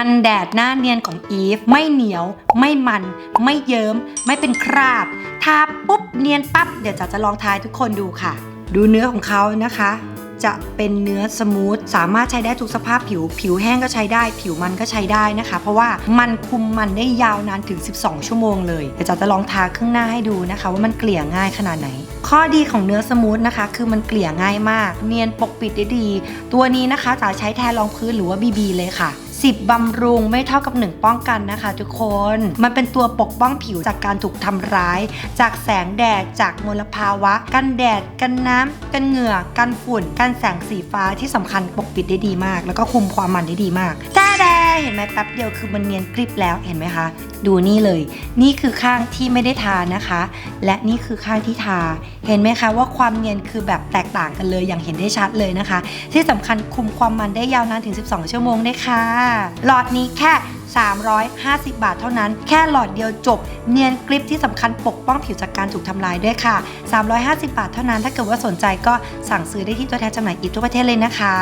กันแดดหน้าเนียนของอีฟไม่เหนียว ไม่มัน ไม่เยิ้ม ไม่เป็นคราบ ทาปุ๊บเนียนปั๊บ เดี๋ยวจ๋าจะลองทายทุกคนดูค่ะ ดูเนื้อของเขานะคะ จะเป็นเนื้อสมูท สามารถใช้ได้ทุกสภาพผิว ผิวแห้งก็ใช้ได้ ผิวมันก็ใช้ได้นะคะ เพราะว่ามันคุมมันได้ยาวนานถึง 12 ชั่วโมงเลย เดี๋ยวจ๋าจะลองทาครึ่งหน้าให้ดูนะคะ ว่ามันเกลี่ยง่ายขนาดไหน ข้อดีของเนื้อสมูทนะคะ คือมันเกลี่ยง่ายมาก เนียนปกปิดได้ดี ตัวนี้นะคะจ๋าใช้แทนรองพื้นหรือว่าบีบีเลยค่ะ10บำรุงไม่เท่ากับ 1 ป้องกันนะคะทุกคน มันเป็นตัวปกป้องผิวจากการถูกทำร้าย จากแสงแดด จากมลภาวะ กันแดด กันน้ำ กันเหงื่อ กันฝุ่น กันแสงสีฟ้าที่สำคัญปกปิดได้ดีมาก แล้วก็คุมความมันได้ดีมากจ เห็นไหมแป๊บเดียวคือมันเนียนกริบแล้วเห็นไหมคะ ดูนี่เลย นี่คือข้างที่ไม่ได้ทานะคะ และนี่คือข้างที่ทา เห็นไหมคะว่าความเนียนคือแบบแตกต่างกันเลยอย่างเห็นได้ชัดเลยนะคะ ที่สำคัญคุมความมันได้ยาวนานถึง 12 ชั่วโมงได้ค่ะหลอดนี้แค่ 350 บาทเท่านั้น แค่หลอดเดียวจบ เนียนกริปที่สำคัญปกป้องผิวจากการถูกทำลายด้วยค่ะ 350 บาทเท่านั้น ถ้าเกิดว่าสนใจก็สั่งซื้อได้ที่ตัวแทนจำหน่ายอีกทั่วประเทศเลยนะคะ